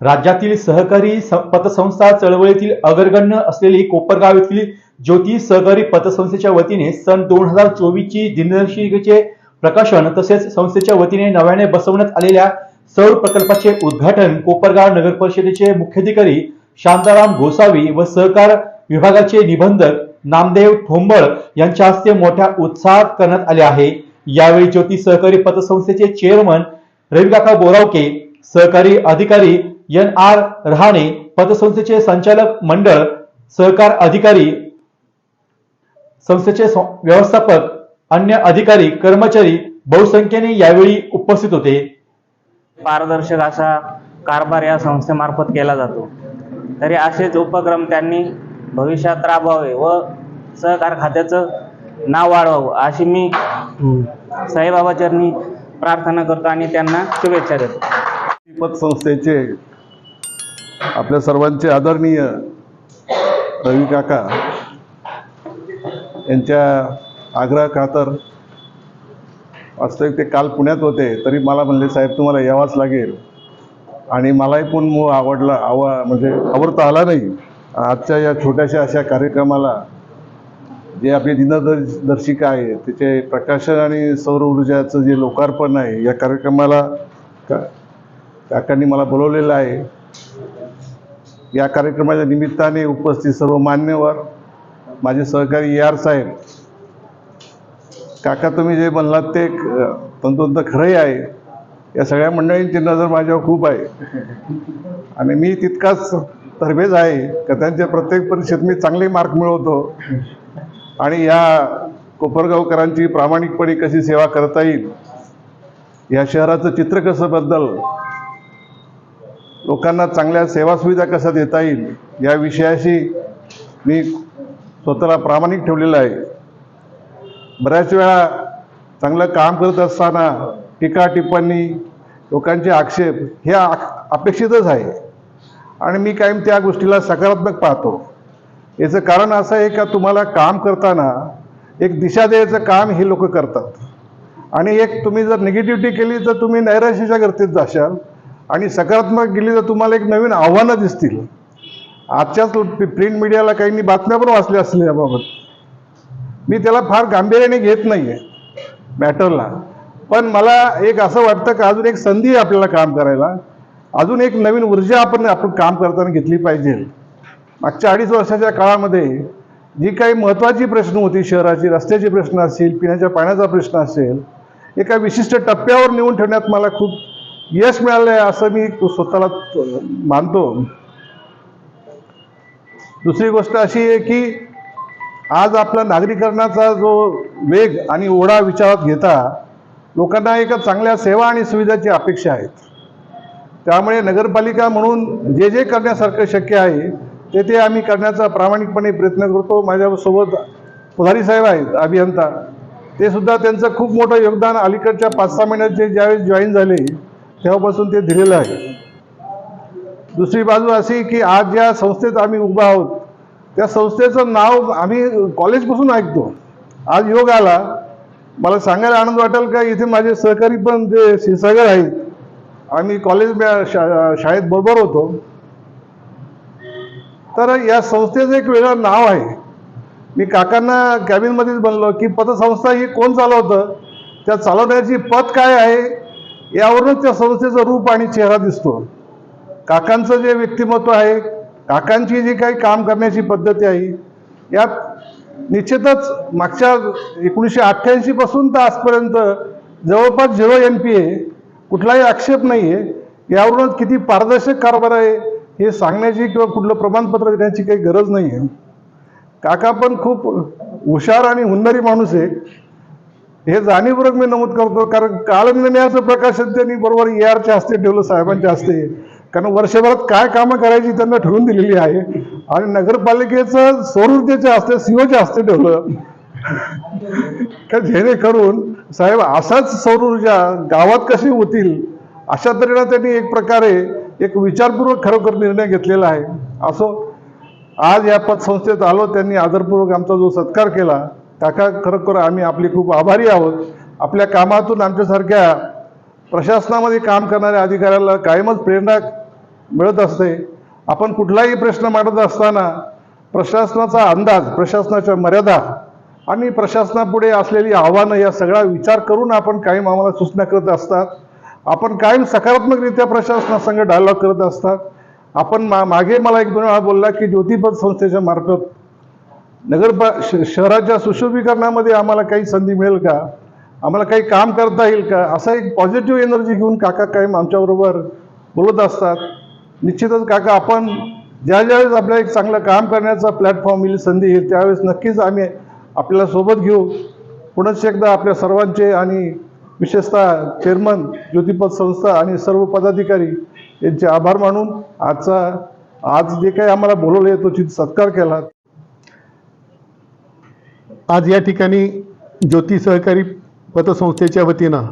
राज्यातील सहकारी पतसंस्था चळवळीतील अग्रगण्य असलेली कोपरगाव येथील ज्योती सहकारी पतसंस्थेच्या वतीने सन दोन हजार चोवीसची दिनदर्शिकेचे प्रकाशन तसेच संस्थेच्या वतीने नव्याने बसवण्यात आलेल्या सौर प्रकल्पाचे उद्घाटन कोपरगाव नगर परिषदेचे मुख्याधिकारी शांताराम गोसावी व सहकार विभागाचे निबंधक नामदेव ठोंबळ यांच्या हस्ते मोठ्या उत्साहात करण्यात आले आहे. यावेळी ज्योती सहकारी पतसंस्थेचे चेअरमन रविकाका बोरावके सहकारी अधिकारी एन आर रहाणे पतसंस्थेचे संचालक मंडळ सहकार अधिकारी संस्थेचे व्यवस्थापक अन्य अधिकारी कर्मचारी बहुसंख्येने यावेळी उपस्थित होते. पारदर्शक असा कारभार या संस्थेमार्फत केला जातो. तरी असेच उपक्रम त्यांनी भविष्यात राबवावे व सहकार खात्याचं नाव वाढवावं अशी मी साईबाबाचरणी प्रार्थना करतो आणि त्यांना शुभेच्छा देतो. पतसंस्थेचे आपल्या सर्वांचे आदरणीय रवी काका यांच्या आग्रह खातर वास्तविक ते काल पुण्यात होते तरी मला म्हणले साहेब तुम्हाला यावाच लागेल. आणि मलाही पण मूळ आवडला आवा म्हणजे आवडता आला नाही. आजच्या या छोट्याशा अशा कार्यक्रमाला जे आपली दिनदर्शिका आहे त्याचे प्रकाशन आणि सौर ऊर्जाचं जे लोकार्पण आहे या कार्यक्रमाला का काकांनी मला बोलवलेलं आहे. या कार्यक्रमाच्या निमित्ताने उपस्थित सर्व मान्यवर माझे सहकारी यार आर साहेब काका तुम्ही जे म्हणलात ते तंतोतंत खरंही आहे. या सगळ्या मंडळींची नजर माझ्यावर खूप आहे. आणि मी तितकाच तरबेज आहे का त्यांच्या प्रत्येक परीक्षेत मी चांगले मार्क मिळवतो. आणि या कोपरगावकरांची प्रामाणिकपणे कशी सेवा करता येईल? या शहराचं चित्र कसं बदल लोकांना चांगल्या सेवा सुविधा कशा देता येईल? या विषयाशी मी स्वतःला प्रामाणिक ठेवलेलं आहे. बऱ्याच वेळा चांगलं काम करत असताना टीका टिप्पणी लोकांचे आक्षेप हे अपेक्षितच आहे. आणि मी कायम त्या गोष्टीला सकारात्मक पाहतो. याचं कारण असं आहे का तुम्हाला काम करताना एक दिशा द्यायचं काम हे लोक करतात. आणि एक तुम्ही जर निगेटिव्हिटी केली तर तुम्ही नैराश्याच्या गर्दीत जाशाल. आणि सकारात्मक गेली तर तुम्हाला एक नवीन आव्हानं दिसतील. आजच्याच प्रिंट मीडियाला काहींनी बातम्या पण वाचल्या असल्या याबाबत मी त्याला फार गांभीर्याने घेत नाही आहे मॅटरला पण मला एक असं वाटतं की अजून एक संधी आहे आपल्याला काम करायला. अजून एक नवीन ऊर्जा आपण आपण काम करताना घेतली पाहिजे. मागच्या अडीच वर्षाच्या काळामध्ये जी काही महत्त्वाची प्रश्न होती शहराची रस्त्याचे प्रश्न असतील पिण्याच्या पाण्याचा प्रश्न असेल एका विशिष्ट टप्प्यावर नेऊन ठेवण्यात मला खूप यश मिळालं आहे असं मी स्वतःला मानतो. दुसरी गोष्ट अशी आहे की आज आपला नागरीकरणाचा जो वेग आणि ओढा विचारात घेता लोकांना एका चांगल्या सेवा आणि सुविधाची अपेक्षा आहेत. त्यामुळे नगरपालिका म्हणून जे जे करण्यासारखं शक्य आहे ते ते आम्ही करण्याचा प्रामाणिकपणे प्रयत्न करतो. माझ्यासोबत पुधारी साहेब आहेत अभियंता. ते सुद्धा त्यांचं खूप मोठं योगदान अलीकडच्या पाच सहा महिन्याचे ज्यावेळेस जॉईन झाले तेव्हापासून ते दिलेलं आहे. दुसरी बाजू अशी की आज ज्या संस्थेत आम्ही उभा आहोत त्या संस्थेचं नाव आम्ही कॉलेजपासून ऐकतो. आज योग आला. मला सांगायला आनंद वाटेल का? इथे माझे सहकारी पण जे क्षीरसागर आहेत. आम्ही कॉलेज शा शाळेत बरोबर होतो. तर या संस्थेचं एक वेगळं नाव आहे. मी काकांना कॅबिनमध्येच बनलो की पतसंस्था ही कोण चालवतं? त्या चालवण्याची पत काय आहे? यावरूनच त्या संस्थेचं रूप आणि चेहरा दिसतो. काकांचं जे व्यक्तिमत्व आहे काकांची जी काही काम करण्याची पद्धती आहे यात निश्चितच मागच्या एकोणीसशे अठ्ठ्याऐंशीपासून तर आजपर्यंत जवळपास झिरो एन पी आहे कुठलाही आक्षेप नाही आहे यावरूनच किती पारदर्शक कारभार आहे हे सांगण्याची किंवा कुठलं प्रमाणपत्र देण्याची काही गरज नाही आहे काका पण खूप हुशार आणि हुन्नरी माणूस आहे. हे जाणीवपूर्वक मी नमूद करतो कारण कालनिर्णयाचं प्रकाशन त्यांनी बरोबर ए आरच्या हस्ते ठेवलं साहेबांच्या हस्ते. कारण वर्षभरात काय कामं करायची त्यांना ठरवून दिलेली आहे. आणि नगरपालिकेचं सौर असते हस्ते सीओच्या हस्ते ठेवलं. का जेणेकरून साहेब असाच सौर ऊर्जा गावात कशी होतील अशा तऱ्हेनं त्यांनी एक प्रकारे एक विचारपूर्वक खरोखर निर्णय घेतलेला आहे. असो आज या पतसंस्थेत आलो त्यांनी आदरपूर्वक आमचा जो सत्कार केला काका खरोखर आम्ही आपले खूप आभारी आहोत. आपल्या कामातून आमच्यासारख्या प्रशासनामध्ये काम करणाऱ्या अधिकाऱ्याला कायमच प्रेरणा मिळत असते. आपण कुठलाही प्रश्न मांडत असताना प्रशासनाचा अंदाज प्रशासनाच्या मर्यादा आणि प्रशासनापुढे असलेली आव्हानं या सगळा विचार करून आपण कायम आम्हाला सूचना करत असतात. आपण कायम सकारात्मकरित्या प्रशासनासंग डायलॉग करत असतात. आपण मा मागे मला एक दोन वेळा बोलला की ज्योतिपद संस्थेच्या मार्फत नगर श- शहराच्या सुशोभीकरणामध्ये आम्हाला काही संधी मिळेल का? आम्हाला काही काम करता येईल का? असा एक पॉझिटिव्ह एनर्जी घेऊन काका कायम आमच्याबरोबर बोलत असतात. निश्चितच काका आपण ज्या ज्यावेळेस आपल्याला एक चांगलं काम करण्याचा प्लॅटफॉर्म येईल संधी येईल त्यावेळेस नक्कीच आम्ही आपल्याला सोबत घेऊ. पुनश्च एकदा आपल्या सर्वांचे आणि विशेषतः चेअरमन ज्योतिपद संस्था आणि सर्व पदाधिकारी यांचे आभार मानून आजचा आज जे काही आम्हाला बोलवले तो सत्कार केला. आज या ठिकाणी ज्योती सहकारी पतसंस्थेच्या वतीनं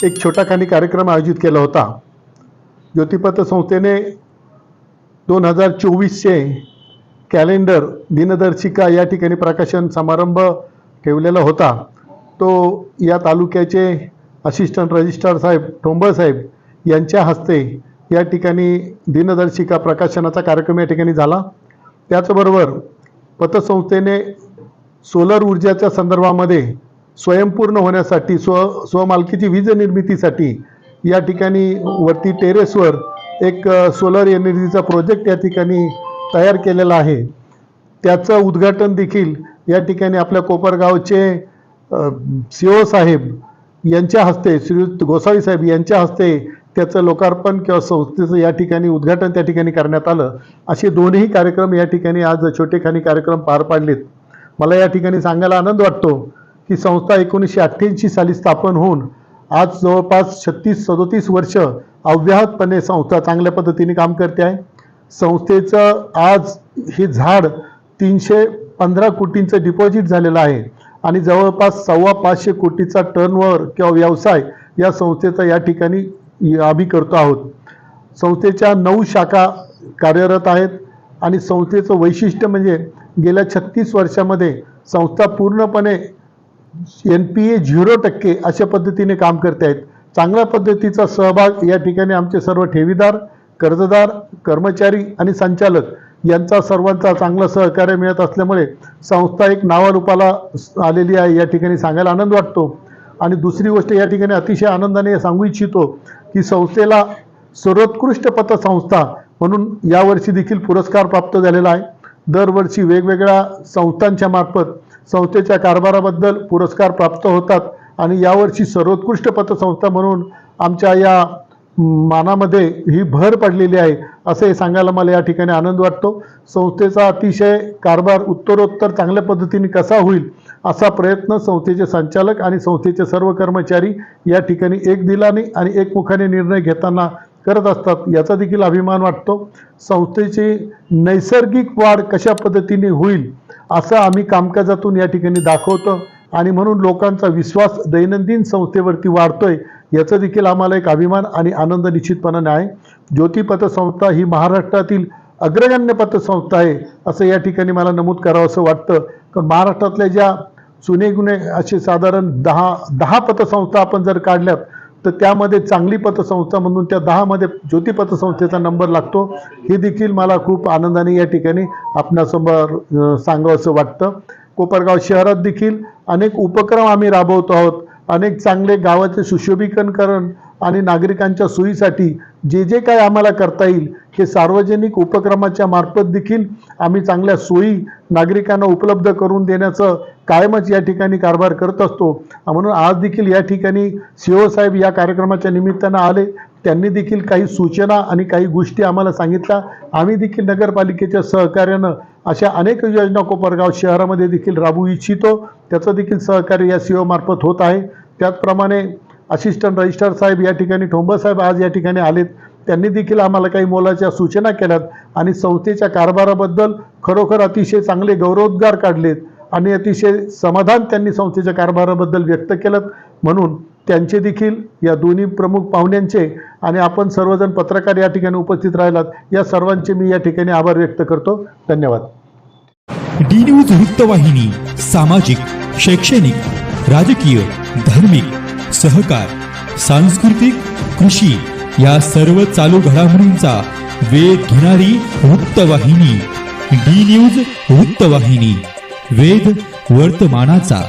एक छोटाखानी कार्यक्रम आयोजित केला होता. ज्योती पतसंस्थेने दोन हजार चोवीसचे कॅलेंडर दिनदर्शिका या ठिकाणी प्रकाशन समारंभ ठेवलेला होता. तो या तालुक्याचे असिस्टंट रजिस्ट्रार साहेब ठोंबळ साहेब यांच्या हस्ते या ठिकाणी दिनदर्शिका प्रकाशनाचा कार्यक्रम या ठिकाणी झाला. त्याचबरोबर पतसंस्थेने सोलर ऊर्जाच्या संदर्भामध्ये स्वयंपूर्ण होण्यासाठी स्व स्वमालकीची वीज निर्मितीसाठी या ठिकाणी वरती टेरेसवर एक सोलर एनर्जीचा प्रोजेक्ट या ठिकाणी तयार केलेला आहे. त्याचं उद्घाटन देखील या ठिकाणी आपल्या कोपरगावचे सी ओ साहेब यांच्या हस्ते श्रीयुत गोसावी साहेब यांच्या हस्ते त्याचं लोकार्पण किंवा संस्थेचं या ठिकाणी उद्घाटन त्या ठिकाणी करण्यात आलं. असे दोन्ही कार्यक्रम या ठिकाणी आज छोटेखानी कार्यक्रम पार पाडलेत. मला या ठिकाणी सांगायला आनंद वाटतो की संस्था एकोणीसशे अठ्ठ्याऐंशी साली स्थापन होऊन आज जवळपास छत्तीस सदोतीस वर्ष अव्याहतपणे संस्था चांगल्या पद्धतीने काम करते आहे. संस्थेचं आज हे झाड तीनशे पंधरा कोटींचं डिपॉझिट झालेलं आहे. आणि जवळपास सव्वा पाचशे कोटीचा टर्नओव्हर किंवा व्यवसाय या संस्थेचा या ठिकाणी आम्ही करतो आहोत. संस्थेच्या नऊ शाखा कार्यरत आहेत आणि संस्थेचं वैशिष्ट्य म्हणजे गेल्या छत्तीस वर्षामध्ये संस्था पूर्णपणे एन पी ए झिरो टक्के अशा पद्धतीने काम करते आहेत. चांगल्या पद्धतीचा सहभाग या ठिकाणी आमचे सर्व ठेवीदार कर्जदार कर्मचारी आणि संचालक यांचा सर्वांचा चांगलं सहकार्य मिळत असल्यामुळे संस्था एक नावारूपाला आलेली आहे या ठिकाणी सांगायला आनंद वाटतो. आणि दुसरी गोष्ट या ठिकाणी अतिशय आनंदाने सांगू इच्छितो की संस्थेला सर्वोत्कृष्ट पतसंस्था म्हणून यावर्षी देखील पुरस्कार प्राप्त झालेला आहे. दरवर्षी वेगवेगळ्या संस्थांच्या मार्फत संस्थेच्या कारभाराबद्दल पुरस्कार प्राप्त होतात आणि यावर्षी सर्वोत्कृष्ट पतसंस्था म्हणून आमच्या या मानामध्ये ही भर पडलेली आहे असे सांगायला मला या ठिकाणी आनंद वाटतो. संस्थेचा अतिशय कारभार उत्तरोत्तर चांगल्या पद्धतीने कसा होईल असा प्रयत्न संस्थेचे संचालक आणि संस्थेचे सर्व कर्मचारी या ठिकाणी एक दिलाने आणि एकमुखाने निर्णय घेताना करत असतात याचा देखील अभिमान वाटतो. संस्थेची नैसर्गिक वाढ कशा पद्धतीने होईल असं आम्ही कामकाजातून या ठिकाणी दाखवतो. आणि म्हणून लोकांचा विश्वास दैनंदिन संस्थेवरती वाढतोय याचा देखील आम्हाला एक अभिमान आणि आनंद निश्चितपणाने आहे ज्योती पतसंस्था ही महाराष्ट्रातील अग्रगण्य पतसंस्था आहे असं या ठिकाणी मला नमूद करावं असं वाटतं. कारण महाराष्ट्रातल्या ज्या जुने गुन्हे असे साधारण दहा दहा पतसंस्था आपण जर काढल्यात तर त्यामध्ये चांगली पतसंस्था म्हणून त्या दहामध्ये ज्योती पतसंस्थेचा नंबर लागतो. हे देखील मला खूप आनंदाने या ठिकाणी आपणासमोर सांगावं असं वाटतं. कोपरगाव शहरात देखील अनेक उपक्रम आम्ही राबवतो आहोत. अनेक चांगले गावाचे सुशोभीकरण आणि नागरिकांच्या सोयीसाठी जे जे काय आम्हाला करता येईल हे सार्वजनिक उपक्रमाच्या मार्फत देखील आम्ही चांगल्या सोयी नागरिकांना उपलब्ध करून देण्याचं कायमच या ठिकाणी कारभार करत असतो. म्हणून आज देखील या ठिकाणी सीओ साहेब या कार्यक्रमाच्या निमित्तानं आले. त्यांनी देखील काही सूचना आणि काही गोष्टी आम्हाला सांगितल्या. आम्ही देखील नगरपालिकेच्या सहकार्यानं अशा अनेक योजना कोपरगाव शहरामध्ये देखील राबवू इच्छितो. त्याचं देखील सहकार्य या सीओ होत आहे. त्याचप्रमाणे असिस्टंट रजिस्ट्रार साहेब या ठिकाणी ठोंबे साहेब आज या ठिकाणी आलेत. त्यांनी देखील आम्हाला काही मोलाच्या सूचना केल्यात आणि संस्थेच्या कारभाराबद्दल खरोखर अतिशय चांगले गौरवोद्गार काढलेत आणि अतिशय समाधान त्यांनी संस्थेच्या कारभाराबद्दल व्यक्त केलं म्हणून त्यांचे देखील या दोन्ही प्रमुख पाहुण्यांचे आणि आपण सर्वजण पत्रकार या ठिकाणी उपस्थित राहिलात या सर्वांचे मी या ठिकाणी आभार व्यक्त करतो. धन्यवाद. डी न्यूज वृत्तवाहिनी सामाजिक शैक्षणिक राजकीय धार्मिक सहकार सांस्कृतिक कृषी या सर्व चालू घडामोडींचा वेध घेणारी वृत्तवाहिनी डी न्यूज वृत्तवाहिनी वेध वर्तमानाचा.